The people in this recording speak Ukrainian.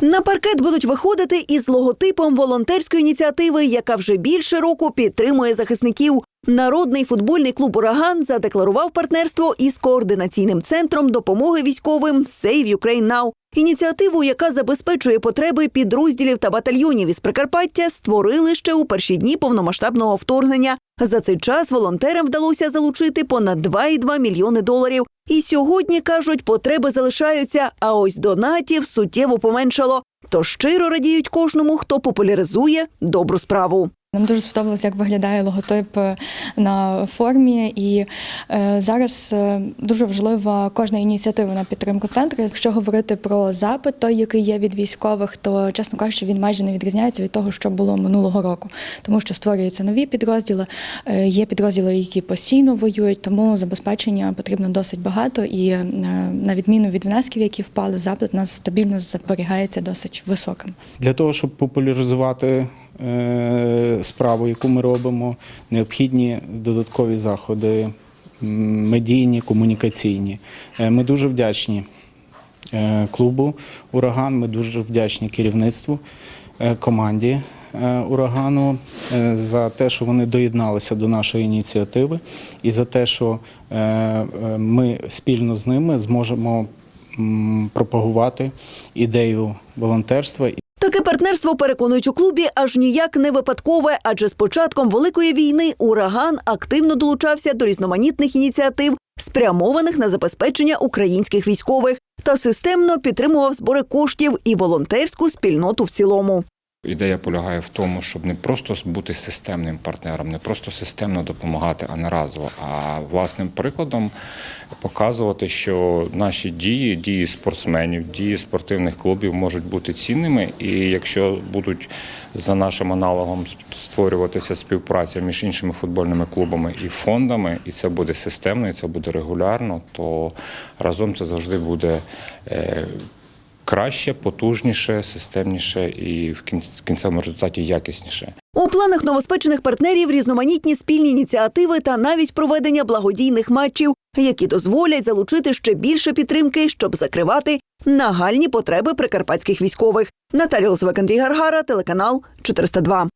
На паркет будуть виходити із логотипом волонтерської ініціативи, яка вже більше року підтримує захисників. Народний футбольний клуб Ураган задекларував партнерство із координаційним центром допомоги військовим Save Ukraine Now. Ініціативу, яка забезпечує потреби підрозділів та батальйонів із Прикарпаття, створили ще у перші дні повномасштабного вторгнення. За цей час волонтерам вдалося залучити понад 2,2 мільйони доларів. І сьогодні кажуть, потреби залишаються, а ось донатів суттєво поменшало. То щиро радіють кожному, хто популяризує добру справу. Нам дуже сподобалось, як виглядає логотип е, на формі, і е, зараз е, дуже важлива кожна ініціатива на підтримку центру. Якщо говорити про запит, той, який є від військових, то чесно кажучи, він майже не відрізняється від того, що було минулого року, тому що створюються нові підрозділи. Є підрозділи, які постійно воюють, тому забезпечення потрібно досить багато. І на відміну від внесків, які впали, запит у нас стабільно зберігається досить високим. Для того, щоб популяризувати справу, яку ми робимо, необхідні додаткові заходи, медійні, комунікаційні. Е, Ми дуже вдячні е, клубу Ураган, ми дуже вдячні керівництву, е, команді е, урагану е, за те, що вони доєдналися до нашої ініціативи, і за те, що е, е, ми спільно з ними зможемо пропагувати ідею волонтерства партнерство переконують у клубі аж ніяк не випадкове, адже з початком великої війни ураган активно долучався до різноманітних ініціатив, спрямованих на забезпечення українських військових, та системно підтримував збори коштів і волонтерську спільноту в цілому. Ідея полягає в тому, щоб не просто бути системним партнером, не просто системно допомагати, а не разово, а власним прикладом показувати, що наші дії, дії спортсменів, дії спортивних клубів можуть бути цінними. І якщо будуть за нашим аналогом створюватися співпраця між іншими футбольними клубами і фондами, і це буде системно, і це буде регулярно, то разом це завжди буде. Краще, потужніше, системніше і в кін- кінцевому результаті якісніше. У планах новоспечених партнерів різноманітні спільні ініціативи та навіть проведення благодійних матчів, які дозволять залучити ще більше підтримки, щоб закривати нагальні потреби прикарпатських військових. Наталія Лосовик, Андрій Гаргара, телеканал 402.